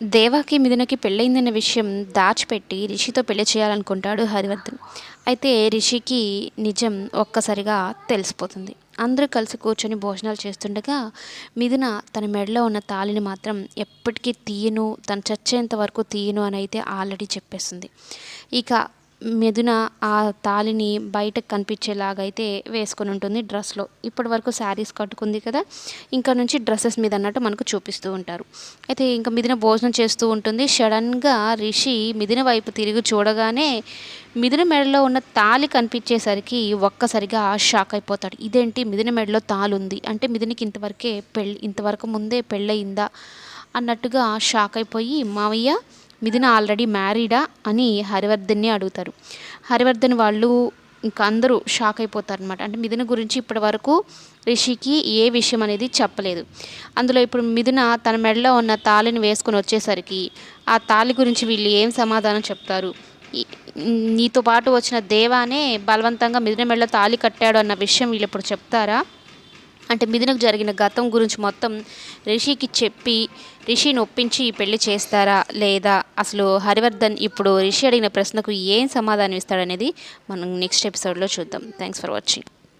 దేవాకి మిథునకి పెళ్ళయిందన్న విషయం దాచిపెట్టి రిషితో పెళ్ళి చేయాలనుకుంటాడు హరివర్ధన్. అయితే రిషికి నిజం ఒక్కసారిగా తెలిసిపోతుంది. అందరూ కలిసి కూర్చొని భోజనాలు చేస్తుండగా మిథున తన మెడలో ఉన్న తాళిని మాత్రం ఎప్పటికీ తీయను తను చచ్చేంత వరకు తీయను అని అయితే ఆల్రెడీ చెప్పేస్తుంది. ఇక మెదున ఆ తాళిని బయటకు కనిపించేలాగా అయితే వేసుకొని ఉంటుంది డ్రెస్లో. ఇప్పటి వరకు శారీస్ కట్టుకుంది కదా ఇంకా నుంచి డ్రెస్సెస్ మీద అన్నట్టు మనకు చూపిస్తూ ఉంటారు. అయితే ఇంకా మిదిన భోజనం చేస్తూ ఉంటుంది. సడన్గా రిషి మిదిన వైపు తిరిగి చూడగానే మిదిన మెడలో ఉన్న తాళి కనిపించేసరికి ఒక్కసారిగా షాక్ అయిపోతాడు. ఇదేంటి మిదిన మెడలో తాళి ఉంది? అంటే మిదినకి ఇంతవరకే పెళ్ళి ఇంతవరకు ముందే పెళ్ళయిందా? అన్నట్టుగా షాక్ అయిపోయి మావయ్య మిథున ఆల్రెడీ మ్యారీడా అని హరివర్ధన్ని అడుగుతారు. హరివర్ధన్ వాళ్ళు ఇంకా అందరూ షాక్ అయిపోతారు అనమాట అంటే మిథున గురించి ఇప్పటి వరకు రిషికి ఏ విషయం అనేది చెప్పలేదు. అందులో ఇప్పుడు మిథున తన మెడలో ఉన్న తాళిని వేసుకొని వచ్చేసరికి ఆ తాళి గురించి వీళ్ళు ఏం సమాధానం చెప్తారు? నీతో పాటు వచ్చిన దేవానే బలవంతంగా మిథున మెడలో తాళి కట్టాడు అన్న విషయం వీళ్ళు ఇప్పుడు చెప్తారా? అంటే మిథునకు జరిగిన గతం గురించి మొత్తం రిషికి చెప్పి రిషిని ఒప్పించి పెళ్ళి చేస్తారా లేదా? అసలు హరివర్ధన్ ఇప్పుడు రిషి అడిగిన ప్రశ్నకు ఏం సమాధానం ఇస్తాడనేది మనం నెక్స్ట్ ఎపిసోడ్లో చూద్దాం. Thanks for watching